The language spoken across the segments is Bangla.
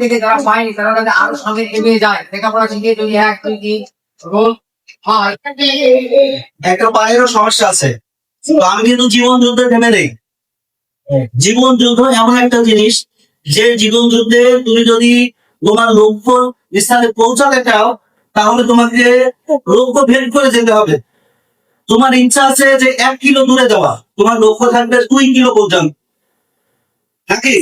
থেকে যারা পায়নি, তারা আরও যায়। লেখাপড়া শিখে যদি এক, দুই, তিন রোল হয়, একটা সমস্যা আছে। আমি কিন্তু জীবন যুদ্ধে থেমে নেই। জীবন যুদ্ধ এমন একটা জিনিস, যে জীবন যুদ্ধে তুমি যদি তোমার লক্ষ্য স্থানে পৌঁছাতে চাও, তাহলে তোমাকে লক্ষ্য ভেদ করে যেতে হবে। তোমার ইচ্ছা আছে যে এক কিলো দূরে যাওয়া। তোমার লক্ষ্য থাকবে দুই কিলো পৌঁছানো নাকি?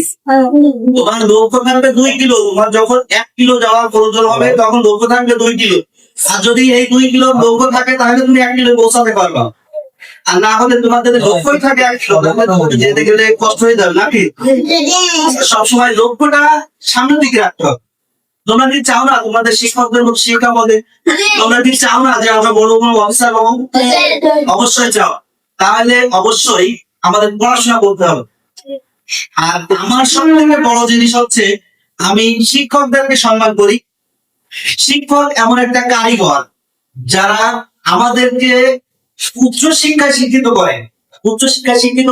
তোমার লক্ষ্য থাকবে দুই কিলো তোমার যখন এক কিলো যাওয়ার প্রয়োজন হবে তখন লক্ষ্য থাকবে দুই কিলো। আর যদি এই দুই কিলো লক্ষ্য থাকে তাহলে তুমি এক কিলো পৌঁছাতে পারবা। আর না হলে তোমার যদি লক্ষ্যই থাকে এক কিলো তাহলে যেতে গেলে কষ্ট হয়ে যাবে নাকি? সবসময় লক্ষ্যটা সামনের দিকে রাখতে হবে। তোমরা কি চাও না তোমাদের শিক্ষকদের মতো শিক্ষা বলে তোমরা কি চাও না যে আমরা বড় কোনো অফিসার হব? অবশ্যই চাও। তাহলে অবশ্যই আমাদের পড়াশোনা করতে হবে। আর আমার সব থেকে বড় জিনিস হচ্ছে আমি শিক্ষকদেরকে সম্মান করি। শিক্ষক এমন একটা কারিগর যারা আমাদেরকে উচ্চ শিক্ষায় শিক্ষিত করে উচ্চ শিক্ষায় শিক্ষিত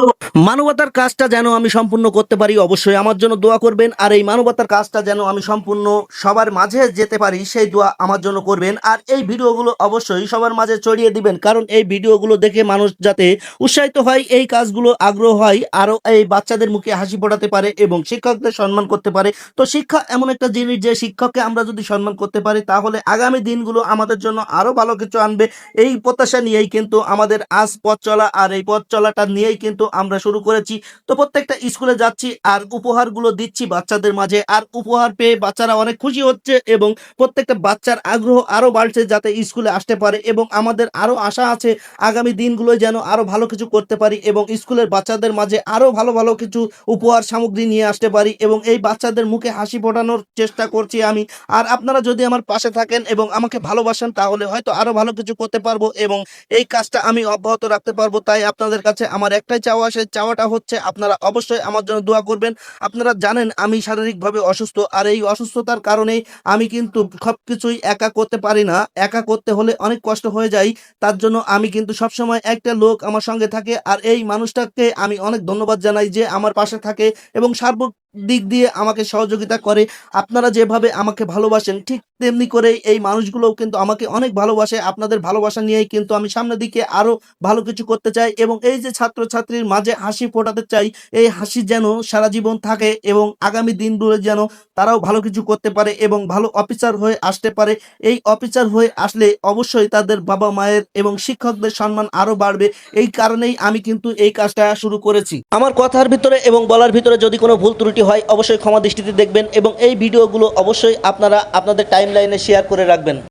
মানবতার কাজটা যেন আমি সম্পূর্ণ করতে পারি, অবশ্যই আমার জন্য দোয়া করবেন। আর এই মানবতার কাজটা যেন আমি সম্পূর্ণ সবার মাঝে যেতে পারি, সেই দোয়া আমার জন্য করবেন। আর এই ভিডিওগুলো অবশ্যই সবার মাঝে ছড়িয়ে দিবেন, কারণ এই ভিডিওগুলো দেখে মানুষ যাতে উৎসাহিত হয়, এই কাজগুলো আগ্রহ হয়, আরও এই বাচ্চাদের মুখে হাসি ফোটাতে পারে এবং শিক্ষকদের সম্মান করতে পারে। তো শিক্ষা এমন একটা জিনিস যে শিক্ষককে আমরা যদি সম্মান করতে পারি, তাহলে আগামী দিনগুলো আমাদের জন্য আরও ভালো কিছু আনবে। এই প্রত্যাশা নিয়েই কিন্তু আমাদের আজ পথ চলা আর এই পথ চলাটা নিয়েই কিন্তু আমরা শুরু করেছি। তো প্রত্যেকটা স্কুলে যাচ্ছি আর উপহারগুলো দিচ্ছি বাচ্চাদের মাঝে। আর উপহার পেয়ে বাচ্চারা অনেক খুশি হচ্ছে এবং প্রত্যেকটা বাচ্চার আগ্রহ আরও বাড়ছে যাতে স্কুলে আসতে পারে এবং আমাদের আরও আশা আছে আগামী দিনগুলোয় যেন আরও ভালো কিছু করতে পারি এবং স্কুলের বাচ্চাদের মাঝে আরও ভালো ভালো কিছু উপহার সামগ্রী নিয়ে আসতে পারি এবং এই বাচ্চাদের মুখে হাসি ফোটানোর চেষ্টা করছি আমি। আর আপনারা যদি আমার পাশে থাকেন এবং আমাকে ভালোবাসেন তাহলে হয়তো আরও ভালো কিছু করতে পারব এবং এই কাজটা আমি অব্যাহত রাখতে পারব। তাই আপনাদের কাছে আমার একটাই চাওয়া সে চাওয়াটা হচ্ছে আপনারা অবশ্যই আমার জন্য দোয়া করবেন। আপনারা জানেন আমি শারীরিকভাবে অসুস্থ, আর এই অসুস্থতার কারণেই আমি কিন্তু সব কিছুই একা করতে পারি না। একা করতে হলে অনেক কষ্ট হয়ে যায়। তার জন্য আমি কিন্তু সবসময় একটা লোক আমার সঙ্গে থাকে, আর এই মানুষটাকে আমি অনেক ধন্যবাদ জানাই যে আমার পাশে থাকে এবং সার্বিক দিক দিয়ে আমাকে সহযোগিতা করে। আপনারা যেভাবে আমাকে ভালোবাসেন, ঠিক তেমনি করে এই মানুষগুলোও কিন্তু আমাকে অনেক ভালোবাসে। আপনাদের ভালোবাসা নিয়েই কিন্তু আমি সামনের দিকে আরও ভালো কিছু করতে চাই এবং এই যে ছাত্রছাত্রীর মাঝে হাসি ফোটাতে চাই, এই হাসি যেন সারা জীবন থাকে এবং আগামী দিনগুলো যেন তারাও ভালো কিছু করতে পারে এবং ভালো অফিসার হয়ে আসতে পারে। এই অফিসার হয়ে আসলে অবশ্যই তাদের বাবা মায়ের এবং শিক্ষকদের সম্মান আরও বাড়বে। এই কারণেই আমি কিন্তু এই কাজটা শুরু করেছি। আমার কথার ভিতরে এবং বলার ভিতরে যদি কোনো ভুল ত্রুটি হয়, অবশ্যই ক্ষমা দৃষ্টিতে দেখবেন এবং এই ভিডিওগুলো অবশ্যই আপনারা আপনাদের টাইম লাইনে শেয়ার করে রাখবেন।